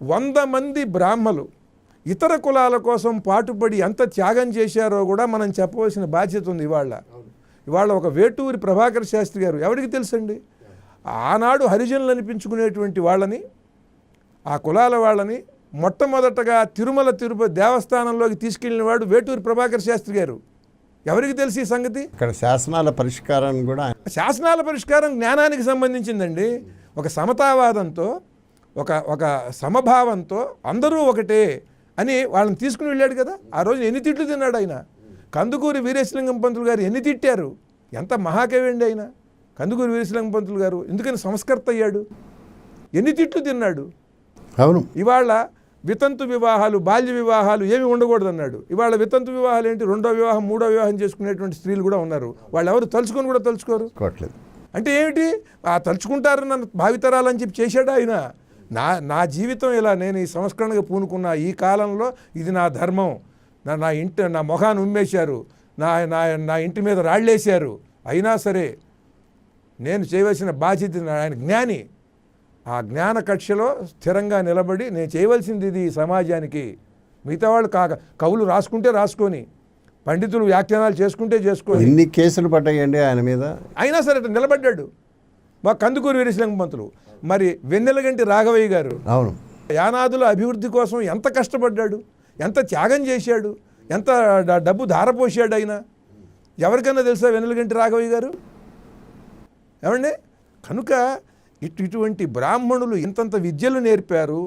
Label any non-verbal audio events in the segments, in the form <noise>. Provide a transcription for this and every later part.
వంద మంది బ్రాహ్మలు ఇతర కులాల కోసం పాటుపడి ఎంత త్యాగం చేశారో కూడా మనం చెప్పవలసిన బాధ్యత ఉంది ఇవాళ. ఇవాళ ఒక వేటూరి ప్రభాకర్ శాస్త్రి గారు ఎవరికి తెలుసండి? ఆనాడు హరిజనులు అనిపించుకునేటువంటి వాళ్ళని ఆ కులాల వాళ్ళని మొట్టమొదటగా తిరుమల తిరుపతి దేవస్థానంలోకి తీసుకెళ్ళిన వాడు వేటూరి ప్రభాకర్ శాస్త్రి గారు. ఎవరికి తెలిసి ఈ సంగతి? ఇక్కడ శాసనాల పరిష్కారాన్ని కూడా శాసనాల పరిష్కారం జ్ఞానానికి సంబంధించిందండి. ఒక సమతావాదంతో ఒక ఒక సమభావంతో అందరూ ఒకటే అని వాళ్ళని తీసుకుని వెళ్ళాడు కదా. ఆ రోజు ఎన్ని తిట్లు తిన్నాడు ఆయన? కందుకూరి వీరేశలింగం పంతులు గారు ఎన్ని తిట్టారు? ఎంత మహాకవి అండి ఆయన? కందుకూరి వీరేశలింగం పంతులు గారు ఎందుకని సంస్కర్త అయ్యాడు? ఎన్ని తిట్లు తిన్నాడు? అవును. ఇవాళ వితంతు వివాహాలు బాల్య వివాహాలు ఏమి ఉండకూడదు అన్నాడు ఇవాళ వితంతు వివాహాలు ఏంటి? రెండో వివాహం మూడో వివాహం చేసుకునేటువంటి స్త్రీలు కూడా ఉన్నారు. వాళ్ళు ఎవరు తలుచుకొని కూడా తలుచుకోరు? అంటే ఏమిటి? ఆ తలుచుకుంటారు నన్ను భావితరాలని చెప్పి చేశాడు ఆయన? నా నా జీవితం ఇలా నేను ఈ సంస్కరణగా పూనుకున్న ఈ కాలంలో ఇది నా ధర్మం. నా నా ఇంటి నా మొఖాన్ని ఉమ్మేశారు. నా నా నా ఇంటి మీద రాళ్ళేశారు. అయినా సరే నేను చేయవలసిన బాధ్యత ఆయన జ్ఞాని. ఆ జ్ఞాన కక్షలో స్థిరంగా నిలబడి నేను చేయవలసింది ఇది ఈ సమాజానికి. మిగతా వాళ్ళు కాక కవులు రాసుకుంటే రాసుకొని పండితులు వ్యాఖ్యానాలు చేసుకుంటే చేసుకొని. ఎన్ని కేసులు పడ్డాయండి ఆయన మీద? అయినా సరే నిలబడ్డాడు. మా కందుకూరు వీరేశలింగ పంతులు. మరి వెన్నెలగంటి రాఘవయ్య గారు అవును. యానాదుల అభివృద్ధి కోసం ఎంత కష్టపడ్డాడు? ఎంత త్యాగం చేశాడు? ఎంత డబ్బు ధారపోసాడు ఆయన? ఎవరికైనా తెలుసా వెన్నెలగంటి రాఘవయ్య గారు? ఏమండి? కనుక ఇటు ఇటువంటి బ్రాహ్మణులు ఇంతంత విద్యలు నేర్పారు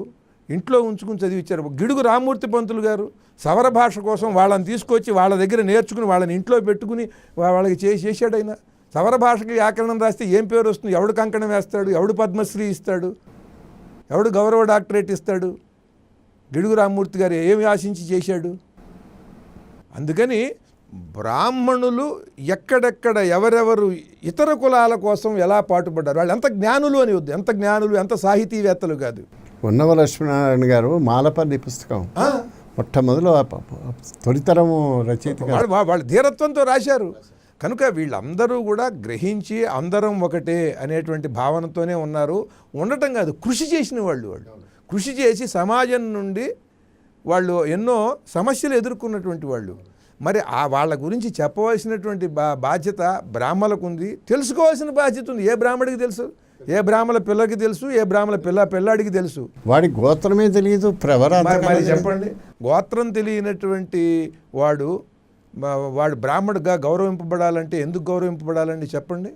ఇంట్లో ఉంచుకుని చదివించారు గిడుగు రామూర్తి పంతులు గారు సవర భాష కోసం వాళ్ళని తీసుకొచ్చి వాళ్ళ దగ్గర నేర్చుకుని వాళ్ళని ఇంట్లో పెట్టుకుని వాళ్ళకి చేసి చేశాడు ఆయన. సవర భాషకి వ్యాకరణం రాస్తే ఏం పేరు వస్తుంది? ఎవడు కంకణం వేస్తాడు? ఎవడు పద్మశ్రీ ఇస్తాడు? ఎవడు గౌరవ డాక్టరేట్ ఇస్తాడు? గిడుగు రామూర్తి గారు ఏమి ఆశించి చేశాడు? అందుకని బ్రాహ్మణులు ఎక్కడెక్కడ ఎవరెవరు ఇతర కులాల కోసం ఎలా పాటుపడ్డారు? వాళ్ళు ఎంత జ్ఞానులు అని వద్దు. ఎంత జ్ఞానులు ఎంత సాహితీవేత్తలు కాదు. ఉన్నవ లక్ష్మీనారాయణ గారు మాలపల్లి పుస్తకం. మొట్టమొదలు తొలితరము రచయిత వాళ్ళు ధీరత్వంతో రాశారు. కనుక వీళ్ళందరూ కూడా గ్రహించి అందరం ఒకటే అనేటువంటి భావనతోనే ఉన్నారు. ఉండటం కాదు కృషి చేసిన వాళ్ళు వాళ్ళు. కృషి చేసి సమాజం నుండి వాళ్ళు ఎన్నో సమస్యలు ఎదుర్కొన్నటువంటి వాళ్ళు. మరి ఆ వాళ్ళ గురించి చెప్పవలసినటువంటి బా బాధ్యత బ్రాహ్మలకు ఉంది. తెలుసుకోవాల్సిన బాధ్యత ఉంది. ఏ బ్రాహ్మడికి తెలుసు? ఏ బ్రాహ్మణ పిల్లకి తెలుసు? ఏ బ్రాహ్మణ పిల్ల పిల్లాడికి తెలుసు? వాడి గోత్రమే తెలియదు ప్రవర చెప్పండి. గోత్రం తెలియనటువంటి వాడు వాడు బ్రాహ్మణుడిగా గౌరవింపబడాలంటే ఎందుకు గౌరవింపబడాలండి చెప్పండి?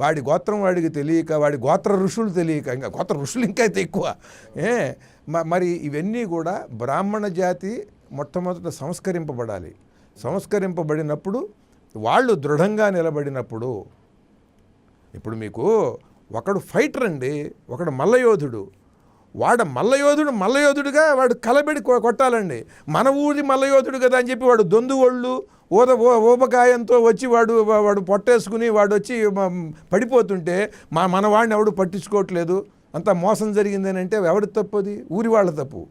వాడి గోత్రం వాడికి తెలియక వాడి గోత్ర ఋషులు తెలియక ఇంకా గోత్ర ఋషులు ఇంకా అయితే ఎక్కువ. ఏ? మరి ఇవన్నీ కూడా బ్రాహ్మణ జాతి మొట్టమొదట సంస్కరింపబడాలి. సంస్కరింపబడినప్పుడు వాళ్ళు దృఢంగా నిలబడినప్పుడు ఇప్పుడు మీకు ఒకడు ఫైటర్ అండి ఒకడు మల్లయోధుడు. వాడు మల్లయోధుడు మల్లయోధుడుగా వాడు కలబెడి కొట్టాలండి. మన ఊరి మల్లయోధుడు కదా అని చెప్పి వాడు దొందు ఒళ్ళు ఊద ఓ ఊబకాయంతో వచ్చి వాడు వాడు పొట్టేసుకుని వాడు వచ్చి పడిపోతుంటే మా మన వాడిని ఎవడు పట్టించుకోవట్లేదు? అంత మోసం జరిగిందని అంటే ఎవడి తప్పుది? ఊరి వాళ్ళ తప్పు.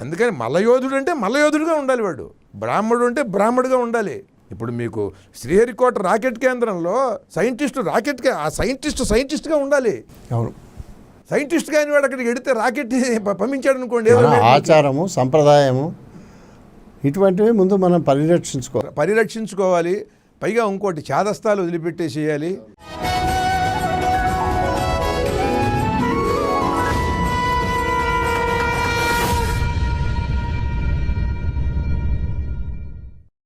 అందుకని మల్లయోధుడు అంటే మల్లయోధుడుగా ఉండాలి వాడు. బ్రాహ్మడు అంటే బ్రాహ్మడుగా ఉండాలి. ఇప్పుడు మీకు శ్రీహరికోట రాకెట్ కేంద్రంలో సైంటిస్టు రాకెట్ ఆ సైంటిస్ట్ సైంటిస్ట్గా ఉండాలి. అవును. సైంటిస్ట్ కాని వాడు అక్కడికి ఎడితే రాకెట్ <laughs> పంపించాడు అనుకోండి. ఆచారము సంప్రదాయము ఇటువంటివి ముందు మనం పరిరక్షించుకోవాలి పరిరక్షించుకోవాలి పైగా ఇంకోటి చాదస్తాలు వదిలిపెట్టేసేయాలి